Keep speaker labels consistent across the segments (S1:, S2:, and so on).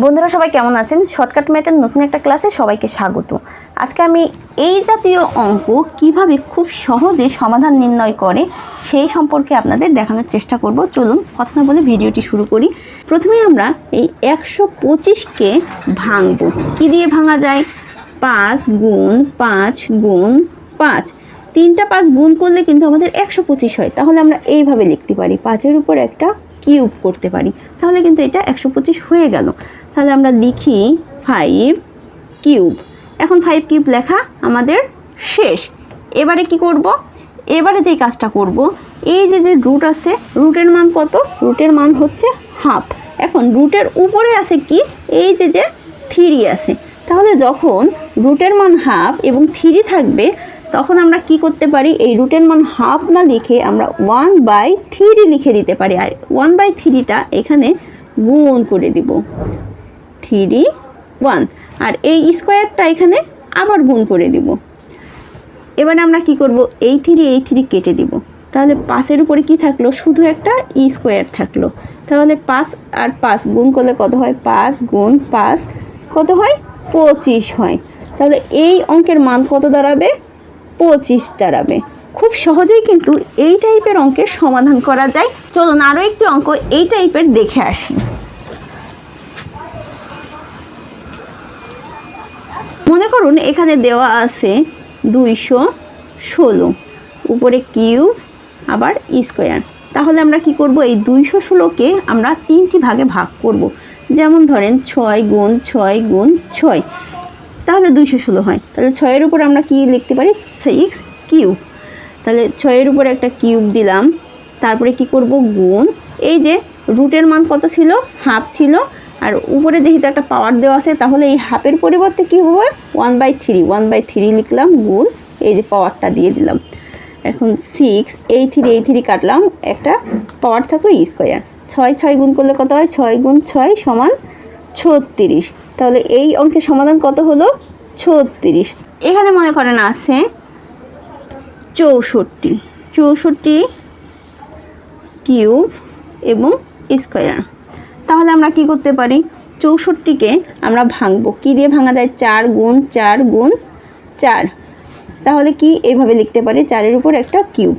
S1: বন্ধুরা সবাই কেমন আছেন? শর্টকাট ম্যাথের নতুন একটা ক্লাসে সবাইকে স্বাগত। আজকে আমি এই জাতীয় অঙ্ক কীভাবে খুব সহজে সমাধান নির্ণয় করে সেই সম্পর্কে আপনাদের দেখানোর চেষ্টা করব। চলুন কথা না বলে ভিডিওটি শুরু করি। প্রথমে আমরা এই একশো পঁচিশকে ভাঙবো। কী দিয়ে ভাঙা যায়? পাঁচ গুণ পাঁচ গুণ পাঁচ। তিনটা পাঁচ গুণ করলে কিন্তু আমাদের একশো পঁচিশ হয়। তাহলে আমরা এইভাবে লিখতে পারি। পাঁচের উপর একটা কিউব করতে পারি। তাহলে কিন্তু এটা একশো পঁচিশ হয়ে গেল। তাহলে আমরা লিখি ফাইভ কিউব। এখন ফাইভ কিউব লেখা আমাদের শেষ। এবারে কি করব? এবারে যেই কাজটা করব, এই যে যে রুট আছে রুটের মান কত? রুটের মান হচ্ছে হাফ এখন রুটের উপরে আছে কি? এই যে যে থ্রি আছে। তাহলে যখন রুটের মান হাফ এবং থ্রি থাকবে তখন আমরা কি করতে পারি? এই রুটের মান হাফ না লিখে আমরা ওয়ান বাই থ্রি লিখে দিতে পারি। আর ওয়ান বাই থ্রিটা এখানে গুণ করে দিব। থ্রি ওয়ান আর এই স্কোয়ারটা এখানে আবার গুণ করে দিব। এবারে আমরা কি করব? এই থ্রি এই থ্রি কেটে দিব। তাহলে পাঁচের উপরে কি থাকল? শুধু একটা ই স্কোয়ার থাকল। তাহলে পাঁচ আর পাঁচ গুণ করলে কত হয়? পাঁচ গুণ পাঁচ। কত হয়? পঁচিশ হয়। তাহলে এই অঙ্কের মান কত দাঁড়াবে? পঁচিশ দাঁড়াবে। খুব সহজেই কিন্তু এই টাইপের অঙ্কের সমাধান করা যায়। চলুন আরও একটি অঙ্ক এই টাইপের দেখে আসি। মনে করুন এখানে দেওয়া আছে দুইশো ষোলো, উপরে কিউ আবার স্কোয়ার। তাহলে আমরা কি করব? এই দুইশো ষোলোকে আমরা তিনটি ভাগে ভাগ করব। যেমন ধরেন ছয় গুণ ছয় গুণ ছয়। তাহলে দুইশো ষোলো হয়। তাহলে ছয়ের উপর আমরা কি লিখতে পারি? Six cube. তাহলে ছয়ের উপর একটা কিউব দিলাম। তারপরে কি করব? গুণ। এই যে রুটের মান কত ছিল? হাফ ছিল। আর উপরে যেহেতু একটা পাওয়ার দেওয়া আছে, তাহলে এই হাফের পরিবর্তে কী হবে? One by three one by three লিখলাম, গুণ। এই যে পাওয়ারটা দিয়ে দিলাম। এখন সিক্স এই থ্রি এই থ্রি কাটলাম। একটা পাওয়ার থাকল স্কোয়ার ছয় ছয় গুণ করলে কত হয়? ছয় গুণ ছয় সমান ছত্রিশ। তাহলে এই অঙ্কের সমাধান কত হলো? ছত্রিশ। এখানে মনে করেন আছে চৌষট্টি। চৌষট্টি কিউব এবং স্কোয়ার। তাহলে আমরা কি করতে পারি? চৌষট্টিকে আমরা ভাঙবো। কী দিয়ে ভাঙা যায়? চার গুণ চার গুণ চার। তাহলে কি এইভাবে লিখতে পারি? চারের উপর একটা কিউব।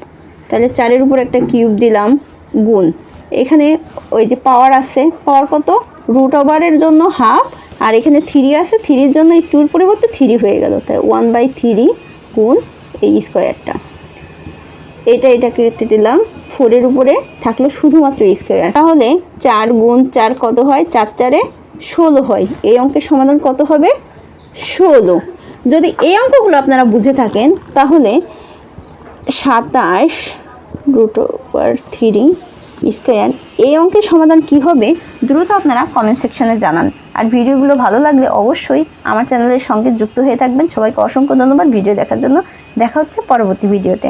S1: তাহলে চারের উপর একটা কিউব দিলাম গুণ। এখানে ওই যে পাওয়ার আছে। পাওয়ার কত? রুট ওভারের জন্য হাফ আর এখানে থ্রি আছে, থ্রির জন্য এই টুর পরিবর্তে থ্রি হয়ে গেল। তাই ওয়ান বাই থ্রি গুণ এই স্কোয়ারটা এটা এটা কেটে দিলাম। ফোরের উপরে থাকল শুধুমাত্র স্কোয়ার তাহলে চার গুণ চার কত হয়? চার চারে ষোলো হয়। এই অঙ্কের সমাধান কত হবে? ষোলো। যদি এই অঙ্কগুলো আপনারা বুঝে থাকেন, তাহলে সাতাশ রুট ওভার থ্রি স্কোয়ার, এই অঙ্কের সমাধান কি হবে? দ্রুত আপনারা কমেন্ট সেকশনে জানান। আর ভিডিওগুলো ভালো লাগলে অবশ্যই আমার চ্যানেলের সঙ্গে যুক্ত হয়ে থাকবেন। সবাইকে অসংখ্য ধন্যবাদ। ভিডিও দেখার জন্য দেখা হচ্ছে পরবর্তী ভিডিওতে।